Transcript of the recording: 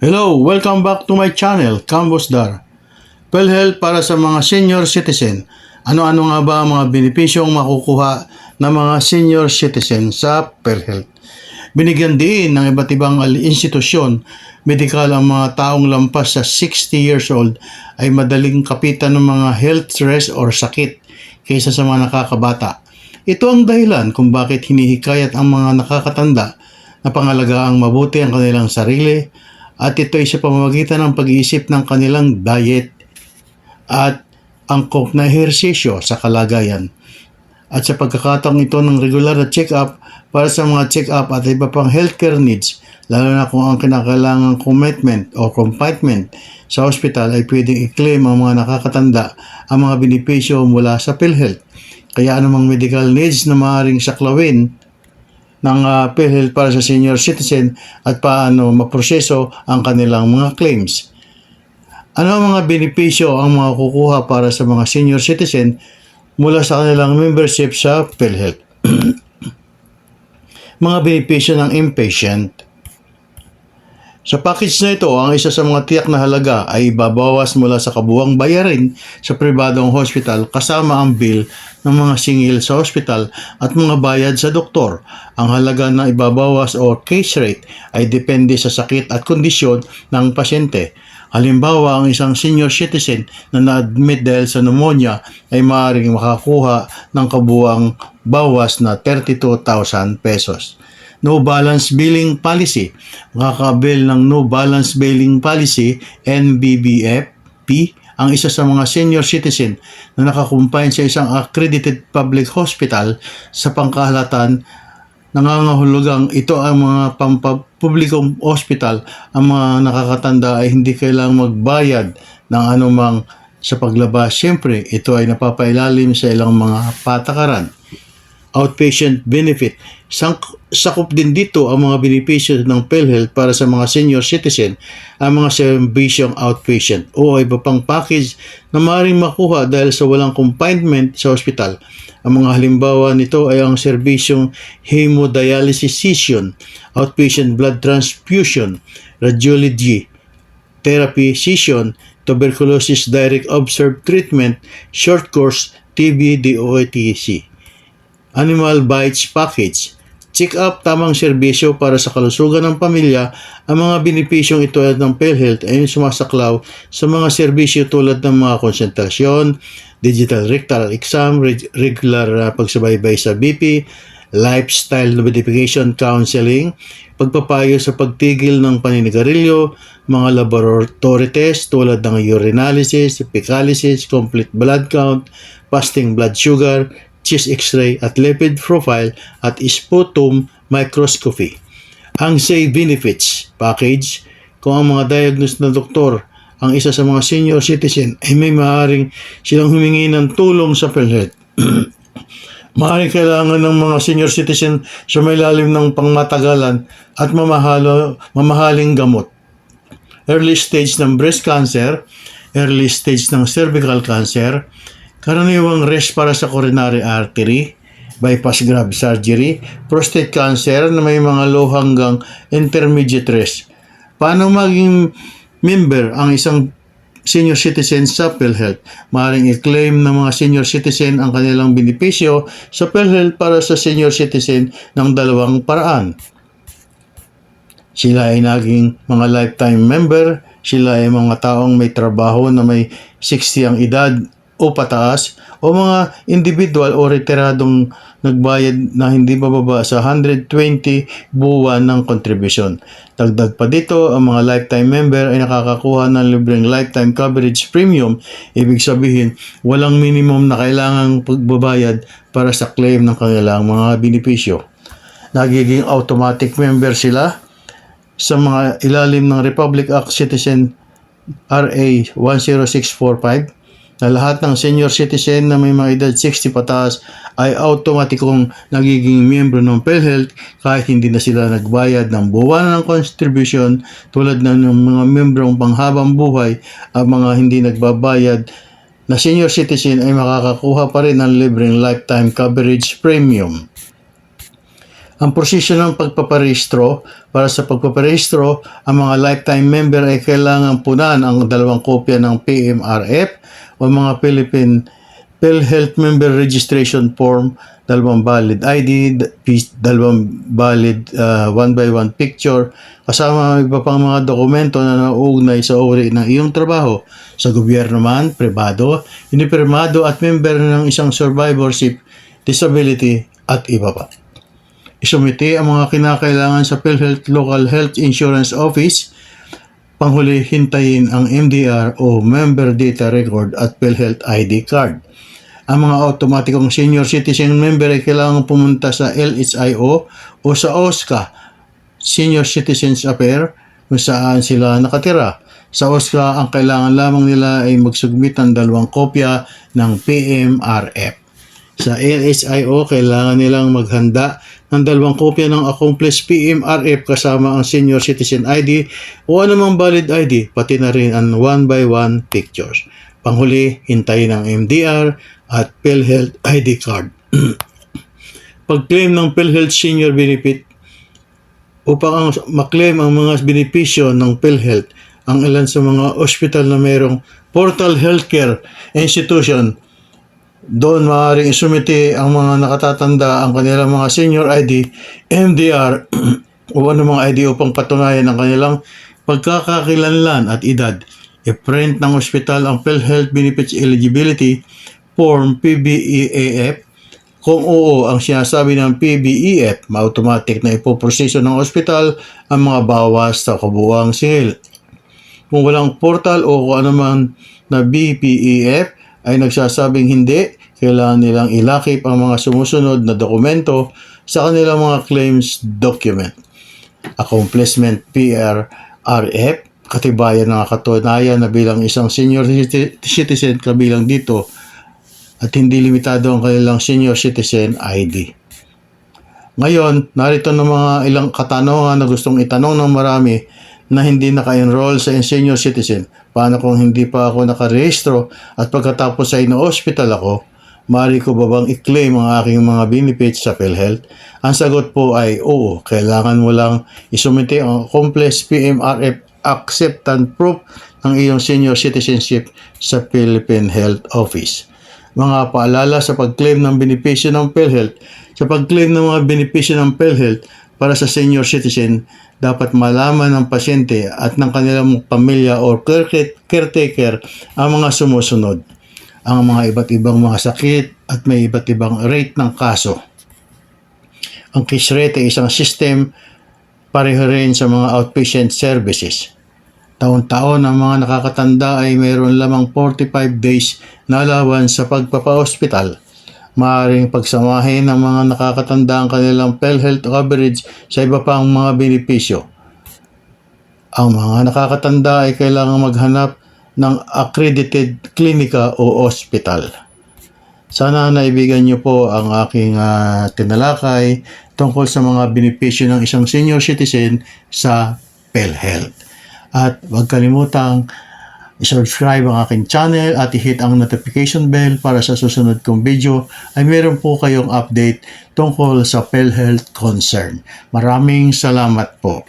Hello, welcome back to my channel, Cambos Dar. PhilHealth para sa mga senior citizen. Ano-ano nga ba ang mga benepisyong makukuha ng mga senior citizen sa PhilHealth? Binigyan din ng iba't ibang institusyon, medikal ang mga taong lampas sa 60 years old ay madaling kapitan ng mga health stress or sakit kaysa sa mga nakakabata. Ito ang dahilan kung bakit hinihikayat ang mga nakakatanda na pangalagaan mabuti ang kanilang sarili at ito ay sa pamamagitan ng pag-iisip ng kanilang diet at angkop na ehersisyo sa kalagayan. At sa pagkakataong ito ng regular na check-up para sa mga check-up at iba pang healthcare needs, lalo na kung ang kinakailangang commitment o confinement sa hospital ay pwedeng i-claim ang mga nakakatanda ang mga benepisyo mula sa PhilHealth. Kaya anumang medical needs na maaaring saklawin ng uh, PhilHealth para sa senior citizen at paano maproseso ang kanilang mga claims. Ano ang mga benepisyo ang mga kukuha para sa mga senior citizen mula sa kanilang membership sa PhilHealth? mga benepisyo ng inpatient. Sa package na ito, ang isa sa mga tiyak na halaga ay babawas mula sa kabuwang bayarin sa pribadong hospital kasama ang bill ng mga singil sa hospital at mga bayad sa doktor. Ang halaga na ibabawas o case rate ay depende sa sakit at kondisyon ng pasyente. Halimbawa, ang isang senior citizen na na-admit dahil sa pneumonia ay maaaring makakuha ng kabuwang bawas na 32,000 pesos no balance billing policy. Makakabil ng no balance billing policy, NBBFP, ang isa sa mga senior citizen na nakakumpine sa isang accredited public hospital sa pangkahalatan nangangahulugang ito ang mga pampapublikong hospital ang mga nakakatanda ay hindi kailangang magbayad ng anumang sa paglabas. Siyempre, ito ay napapailalim sa ilang mga patakaran outpatient benefit. Sakop din dito ang mga benepisyo ng PhilHealth para sa mga senior citizen, ang mga serbisyong outpatient o iba pang package na maaaring makuha dahil sa walang confinement sa hospital. Ang mga halimbawa nito ay ang serbisyong hemodialysis session, outpatient blood transfusion, radiology, therapy session, tuberculosis direct observed treatment, short course, TB, DOATC. Animal Bites Package. Check up tamang serbisyo para sa kalusugan ng pamilya. Ang mga benepisyong ito ng PhilHealth ay sumasaklaw sa mga serbisyo tulad ng mga konsentrasyon, digital rectal exam, reg- regular uh, pagsubaybay sa BP, lifestyle modification counseling, pagpapayo sa pagtigil ng paninigarilyo, mga laboratory test tulad ng urinalysis, fecalysis, complete blood count, fasting blood sugar, chest x-ray at lipid profile at sputum microscopy. Ang Say Benefits package, kung ang mga diagnosed na doktor ang isa sa mga senior citizen ay may maaaring silang humingi ng tulong sa PhilHealth. Maaaring kailangan ng mga senior citizen sa may lalim ng pangmatagalan at mamahalo, mamahaling gamot. Early stage ng breast cancer, early stage ng cervical cancer, karaniwang rest para sa coronary artery, bypass graft surgery, prostate cancer na may mga low hanggang intermediate risk. Paano maging member ang isang senior citizen sa PhilHealth? Maaaring i-claim ng mga senior citizen ang kanilang benepisyo sa PhilHealth para sa senior citizen ng dalawang paraan. Sila ay naging mga lifetime member, sila ay mga taong may trabaho na may 60 ang edad o pataas o mga individual o retiradong nagbayad na hindi bababa sa 120 buwan ng kontribusyon. Dagdag pa dito, ang mga lifetime member ay nakakakuha ng libreng lifetime coverage premium. Ibig sabihin, walang minimum na kailangang pagbabayad para sa claim ng kanilang mga benepisyo. Nagiging automatic member sila sa mga ilalim ng Republic Act Citizen RA 10645 na lahat ng senior citizen na may mga edad 60 pataas ay automatikong nagiging miyembro ng PhilHealth kahit hindi na sila nagbayad ng buwan ng contribution tulad ng mga miyembrong panghabang buhay at mga hindi nagbabayad na senior citizen ay makakakuha pa rin ng libreng lifetime coverage premium. Ang prosesyo ng pagpaparehistro, para sa pagpaparehistro, ang mga lifetime member ay kailangan punan ang dalawang kopya ng PMRF o mga Philippine PhilHealth Member Registration Form, dalawang valid ID, dalawang valid uh, one by one picture, kasama ang iba pang mga dokumento na nauugnay sa uri ng iyong trabaho sa gobyerno man, pribado, inipirmado at member ng isang survivorship, disability at iba pa. Isumite ang mga kinakailangan sa PhilHealth Local Health Insurance Office. Panghuli, hintayin ang MDR o Member Data Record at PhilHealth ID card. Ang mga automatikong senior citizen member ay kailangan pumunta sa LHIO o sa OSCA, Senior Citizens Affair, kung saan sila nakatira. Sa OSCA, ang kailangan lamang nila ay magsubmit ng dalawang kopya ng PMRF. Sa LSIO, kailangan nilang maghanda ng dalawang kopya ng accomplished PMRF kasama ang Senior Citizen ID o anumang valid ID, pati na rin ang one-by-one pictures. Panghuli, hintayin ang MDR at PhilHealth ID card. Pag-claim ng PhilHealth Senior Benefit, upang ang, maklaim ang mga benepisyo ng PhilHealth, ang ilan sa mga ospital na mayroong Portal Healthcare Institution doon maaaring isumite ang mga nakatatanda ang kanilang mga senior ID, MDR o anumang ID upang patunayan ang kanilang pagkakakilanlan at edad. I-print ng ospital ang PhilHealth Benefits Eligibility Form PBEAF. Kung oo ang sinasabi ng PBEF, ma-automatic na ipoproseso ng ospital ang mga bawas sa kabuuang singil. Kung walang portal o kung ano man na BPEF ay nagsasabing hindi, kailangan nilang ilakip ang mga sumusunod na dokumento sa kanilang mga claims document. Accomplishment PRRF, katibayan ng katunayan na bilang isang senior citi- citizen kabilang dito at hindi limitado ang kanilang senior citizen ID. Ngayon, narito ng mga ilang katanungan na gustong itanong ng marami na hindi naka-enroll sa senior citizen. Paano kung hindi pa ako nakarehistro at pagkatapos ay na-hospital ako, maaari ko ba bang i-claim ang aking mga benefits sa PhilHealth? Ang sagot po ay oo, kailangan mo lang isumite ang complex PMRF acceptance proof ng iyong senior citizenship sa Philippine Health Office mga paalala sa pag-claim ng benepisyo ng PhilHealth. Sa pag-claim ng mga benepisyo ng PhilHealth para sa senior citizen, dapat malaman ng pasyente at ng kanilang pamilya or care- caretaker ang mga sumusunod. Ang mga iba't ibang mga sakit at may iba't ibang rate ng kaso. Ang case rate ay isang system pareho rin sa mga outpatient services. Taon-taon ang mga nakakatanda ay mayroon lamang 45 days na allowance sa pagpapa-hospital. Maaring pagsamahin ng mga nakakatanda ang kanilang PhilHealth coverage sa iba pang mga benepisyo. Ang mga nakakatanda ay kailangang maghanap ng accredited klinika o hospital. Sana naibigan niyo po ang aking ah, tinalakay tungkol sa mga benepisyo ng isang senior citizen sa PhilHealth. At huwag kalimutang i-subscribe ang aking channel at i-hit ang notification bell para sa susunod kong video ay meron po kayong update tungkol sa PhilHealth concern. Maraming salamat po.